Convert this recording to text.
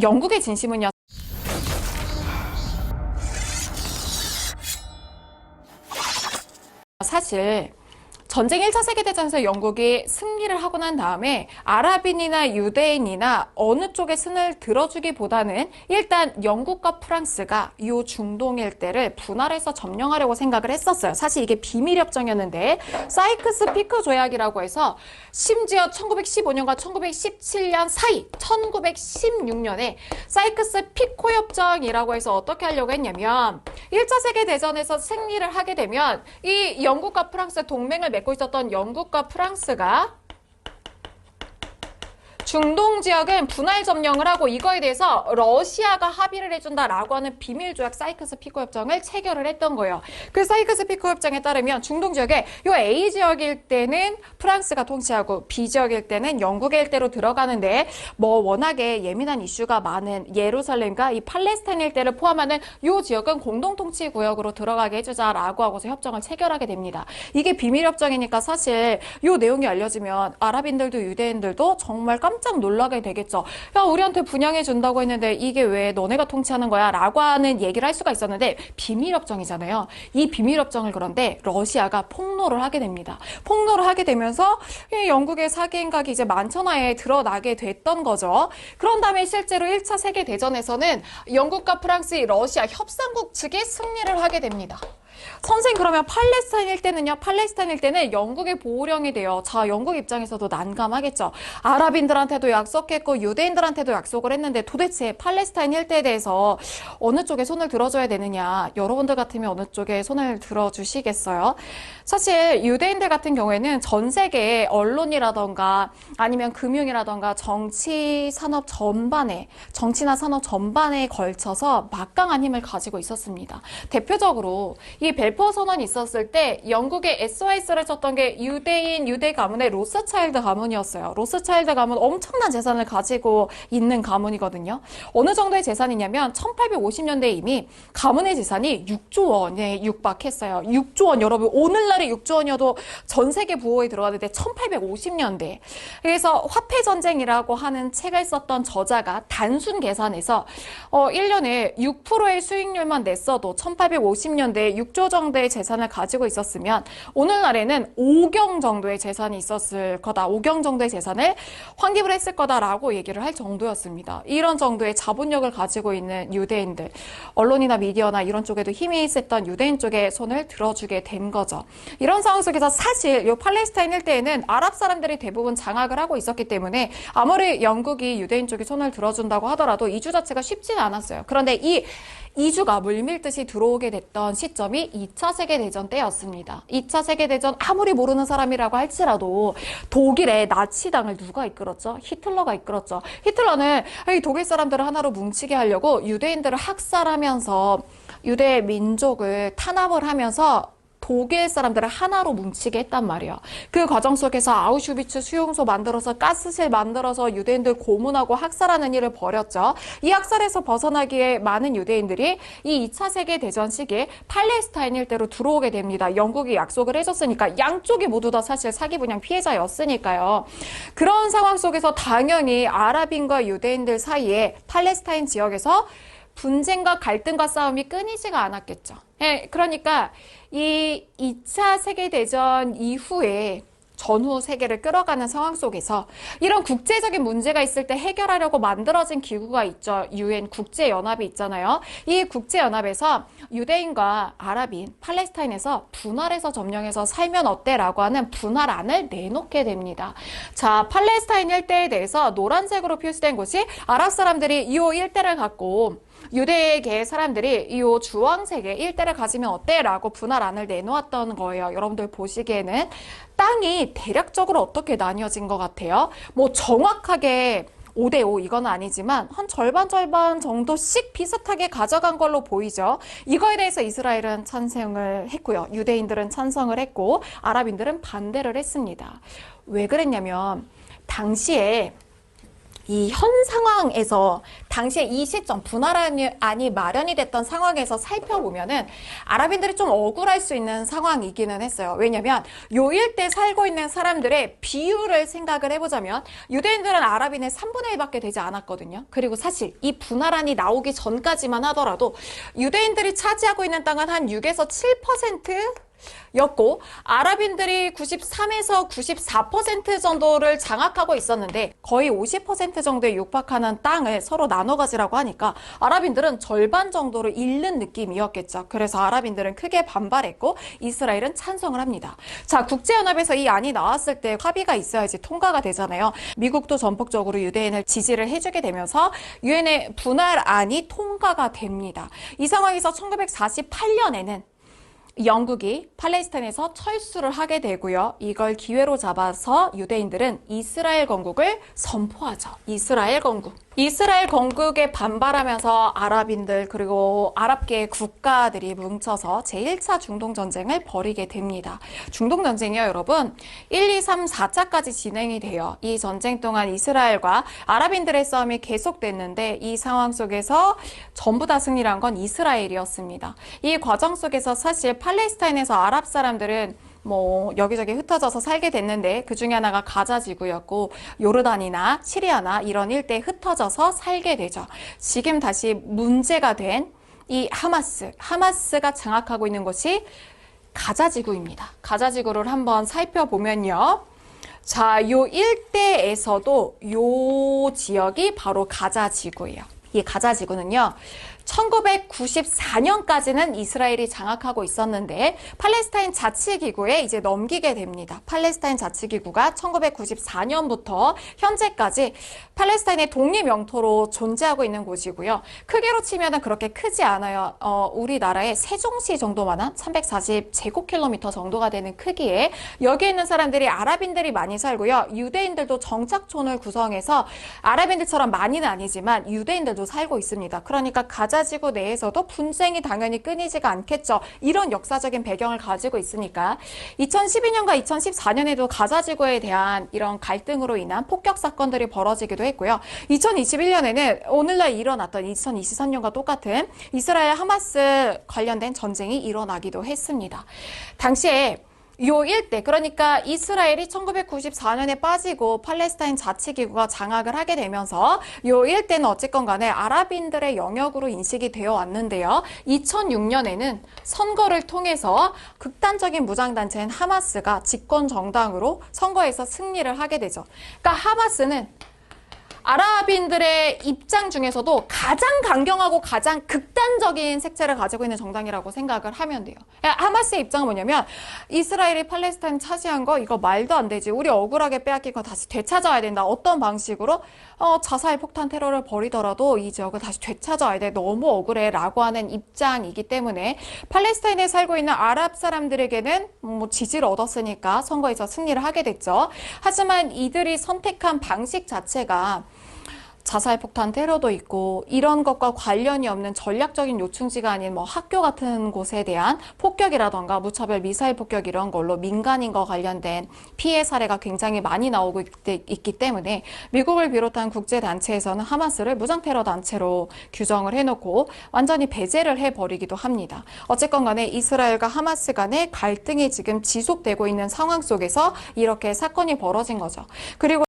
영국의 진심은요. 사실 전쟁 1차 세계대전에서 영국이 승리를 하고 난 다음에 아랍인이나 유대인이나 어느 쪽의 승을 들어주기보다는 일단 영국과 프랑스가 이 중동 일대를 분할해서 점령하려고 생각을 했었어요. 사실 이게 비밀 협정이었는데 사이크스 피크 조약이라고 해서 심지어 1915년과 1917년 사이 1916년에 사이크스 피코 협정이라고 해서 어떻게 하려고 했냐면 1차 세계대전에서 승리를 하게 되면 이 영국과 프랑스 동맹을 맺고 있었던 영국과 프랑스가 중동 지역은 분할 점령을 하고 이거에 대해서 러시아가 합의를 해준다라고 하는 비밀 조약 사이크스 피코 협정을 체결을 했던 거예요. 그 사이크스 피코 협정에 따르면 중동 지역에 요 A 지역일 때는 프랑스가 통치하고 B 지역일 때는 영국의 일대로 들어가는데 뭐 워낙에 예민한 이슈가 많은 예루살렘과 이 팔레스타인 일대를 포함하는 요 지역은 공동 통치 구역으로 들어가게 해주자라고 하고서 협정을 체결하게 됩니다. 이게 비밀 협정이니까 사실 요 내용이 알려지면 아랍인들도 유대인들도 정말 깜짝 놀라게 되겠죠. 야, 우리한테 분양해 준다고 했는데 이게 왜 너네가 통치하는 거야? 라고 하는 얘기를 할 수가 있었는데 비밀협정이잖아요. 이 비밀협정을 그런데 러시아가 폭로를 하게 됩니다. 폭로를 하게 되면서 이 영국의 사기행각이 이제 만천하에 드러나게 됐던 거죠. 그런 다음에 실제로 1차 세계대전에서는 영국과 프랑스, 러시아 협상국 측이 승리를 하게 됩니다. 선생 그러면 팔레스타인일 때는요? 팔레스타인일 때는 영국의 보호령이 돼요. 자, 영국 입장에서도 난감하겠죠. 아랍인들한테도 약속했고 유대인들한테도 약속을 했는데 도대체 팔레스타인 일대에 대해서 어느 쪽에 손을 들어줘야 되느냐? 여러분들 같으면 어느 쪽에 손을 들어주시겠어요? 사실 유대인들 같은 경우에는 전 세계 언론이라던가 아니면 금융이라던가 정치 산업 전반에 정치나 산업 전반에 걸쳐서 막강한 힘을 가지고 있었습니다. 대표적으로 이 벨포어 선언이 있었을 때 영국의 SOS를 쳤던 게 유대인 유대 가문의 로스차일드 가문이었어요. 로스차일드 가문 엄청난 재산을 가지고 있는 가문이거든요. 어느 정도의 재산이냐면 1850년대에 이미 가문의 재산이 6조 원에 육박했어요. 6조 원 여러분 오늘날의 6조 원이어도 전 세계 부호에 들어가는데 1850년대. 그래서 화폐 전쟁이라고 하는 책을 썼던 저자가 단순 계산해서 어 1년에 6%의 수익률만 냈어도 1850년대에 6조 정도의 재산을 가지고 있었으면 오늘날에는 5경 정도의 재산이 있었을 거다. 5경 정도의 재산을 환기를 했을 거다라고 얘기를 할 정도였습니다. 이런 정도의 자본력을 가지고 있는 유대인들, 언론이나 미디어나 이런 쪽에도 힘이 있었던 유대인 쪽에 손을 들어주게 된 거죠. 이런 상황 속에서 사실 이 팔레스타인 일대에는 아랍 사람들이 대부분 장악을 하고 있었기 때문에 아무리 영국이 유대인 쪽에 손을 들어준다고 하더라도 이주 자체가 쉽지는 않았어요. 그런데 이 이주 가 물 밀듯이 들어오게 됐던 시점이 2차 세계대전 때였습니다. 2차 세계대전 아무리 모르는 사람이라고 할지라도 독일의 나치당을 누가 이끌었죠? 히틀러가 이끌었죠. 히틀러는 이 독일 사람들을 하나로 뭉치게 하려고 유대인들을 학살하면서 유대 민족을 탄압을 하면서 독일 사람들을 하나로 뭉치게 했단 말이에요. 그 과정 속에서 아우슈비츠 수용소 만들어서 가스실 만들어서 유대인들 고문하고 학살하는 일을 벌였죠. 이 학살에서 벗어나기에 많은 유대인들이 이 2차 세계 대전 시기에 팔레스타인 일대로 들어오게 됩니다. 영국이 약속을 해줬으니까 양쪽이 모두 다 사실 사기 분양 피해자였으니까요. 그런 상황 속에서 당연히 아랍인과 유대인들 사이에 팔레스타인 지역에서 분쟁과 갈등과 싸움이 끊이지가 않았겠죠. 예, 그러니까 이 2차 세계대전 이후에 전후 세계를 끌어가는 상황 속에서 이런 국제적인 문제가 있을 때 해결하려고 만들어진 기구가 있죠. 유엔 국제연합이 있잖아요. 이 국제연합에서 유대인과 아랍인, 팔레스타인에서 분할해서 점령해서 살면 어때라고 하는 분할안을 내놓게 됩니다. 자, 팔레스타인 일대에 대해서 노란색으로 표시된 곳이 아랍 사람들이 이 일대를 갖고 유대계 사람들이 이 주황색의 일대를 가지면 어때? 라고 분할안을 내놓았던 거예요. 여러분들 보시기에는 땅이 대략적으로 어떻게 나뉘어진 것 같아요? 뭐 정확하게 5대5 이건 아니지만 한 절반 절반 정도씩 비슷하게 가져간 걸로 보이죠. 이거에 대해서 이스라엘은 찬성을 했고요. 유대인들은 찬성을 했고 아랍인들은 반대를 했습니다. 왜 그랬냐면 당시에 이 현 상황에서 당시에 이 시점 분할안이 마련이 됐던 상황에서 살펴보면은 아랍인들이 좀 억울할 수 있는 상황이기는 했어요. 왜냐면 요 일대 살고 있는 사람들의 비율을 생각을 해보자면 유대인들은 아랍인의 3분의 1밖에 되지 않았거든요. 그리고 사실 이 분할안이 나오기 전까지만 하더라도 유대인들이 차지하고 있는 땅은 한 6에서 7% 였고 아랍인들이 93에서 94% 정도를 장악하고 있었는데 거의 50% 정도에 육박하는 땅을 서로 나눠 가지라고 하니까 아랍인들은 절반 정도를 잃는 느낌이었겠죠. 그래서 아랍인들은 크게 반발했고 이스라엘은 찬성을 합니다. 자, 국제연합에서 이 안이 나왔을 때 합의가 있어야지 통과가 되잖아요. 미국도 전폭적으로 유대인을 지지를 해주게 되면서 유엔의 분할안이 통과가 됩니다. 이 상황에서 1948년에는 영국이 팔레스타인에서 철수를 하게 되고요. 이걸 기회로 잡아서 유대인들은 이스라엘 건국을 선포하죠. 이스라엘 건국. 이스라엘 건국에 반발하면서 아랍인들 그리고 아랍계 국가들이 뭉쳐서 제1차 중동 전쟁을 벌이게 됩니다. 중동 전쟁이요, 여러분. 1, 2, 3, 4차까지 진행이 돼요. 이 전쟁 동안 이스라엘과 아랍인들의 싸움이 계속됐는데 이 상황 속에서 전부 다 승리한 건 이스라엘이었습니다. 이 과정 속에서 사실 팔레스타인에서 아랍 사람들은 뭐 여기저기 흩어져서 살게 됐는데 그 중에 하나가 가자 지구였고 요르단이나 시리아나 이런 일대에 흩어져서 살게 되죠. 지금 다시 문제가 된 이 하마스, 하마스가 장악하고 있는 곳이 가자 지구입니다. 가자 지구를 한번 살펴보면요. 자, 요 일대에서도 요 지역이 바로 가자 지구예요. 이 가자 지구는요. 1994년까지는 이스라엘이 장악하고 있었는데 팔레스타인 자치기구에 이제 넘기게 됩니다. 팔레스타인 자치기구가 1994년부터 현재까지 팔레스타인의 독립 영토로 존재하고 있는 곳이고요. 크기로 치면은 그렇게 크지 않아요. 어, 우리나라의 세종시 정도만한 340 제곱킬로미터 정도가 되는 크기에 여기에 있는 사람들이 아랍인들이 많이 살고요. 유대인들도 정착촌을 구성해서 아랍인들처럼 많이는 아니지만 유대인들 도 살고 있습니다. 그러니까 가자지구 내에서도 분쟁이 당연히 끊이지가 않겠죠. 이런 역사적인 배경을 가지고 있으니까 2012년과 2014년에도 가자지구에 대한 이런 갈등으로 인한 폭격 사건들이 벌어지기도 했고요. 2021년에는 오늘날 일어났던 2023년과 똑같은 이스라엘 하마스 관련된 전쟁이 일어나기도 했습니다. 당시에 요 일대 그러니까 이스라엘이 1994년에 빠지고 팔레스타인 자치기구가 장악을 하게 되면서 요 일대는 어쨌건 간에 아랍인들의 영역으로 인식이 되어 왔는데요. 2006년에는 선거를 통해서 극단적인 무장단체인 하마스가 집권 정당으로 선거에서 승리를 하게 되죠. 그러니까 하마스는 아랍인들의 입장 중에서도 가장 강경하고 가장 극단적인 색채를 가지고 있는 정당이라고 생각을 하면 돼요. 하마스의 입장은 뭐냐면 이스라엘이 팔레스타인 차지한 거 이거 말도 안 되지. 우리 억울하게 빼앗긴 거 다시 되찾아야 된다. 어떤 방식으로 어, 자살 폭탄 테러를 벌이더라도 이 지역을 다시 되찾아야 돼. 너무 억울해라고 하는 입장이기 때문에 팔레스타인에 살고 있는 아랍 사람들에게는 뭐 지지를 얻었으니까 선거에서 승리를 하게 됐죠. 하지만 이들이 선택한 방식 자체가 자살 폭탄 테러도 있고 이런 것과 관련이 없는 전략적인 요충지가 아닌 뭐 학교 같은 곳에 대한 폭격이라던가 무차별 미사일 폭격 이런 걸로 민간인과 관련된 피해 사례가 굉장히 많이 나오고 있, 기 때문에 미국을 비롯한 국제 단체에서는 하마스를 무장 테러 단체로 규정을 해 놓고 완전히 배제를 해 버리기도 합니다. 어쨌건 간에 이스라엘과 하마스 간의 갈등이 지금 지속되고 있는 상황 속에서 이렇게 사건이 벌어진 거죠. 그리고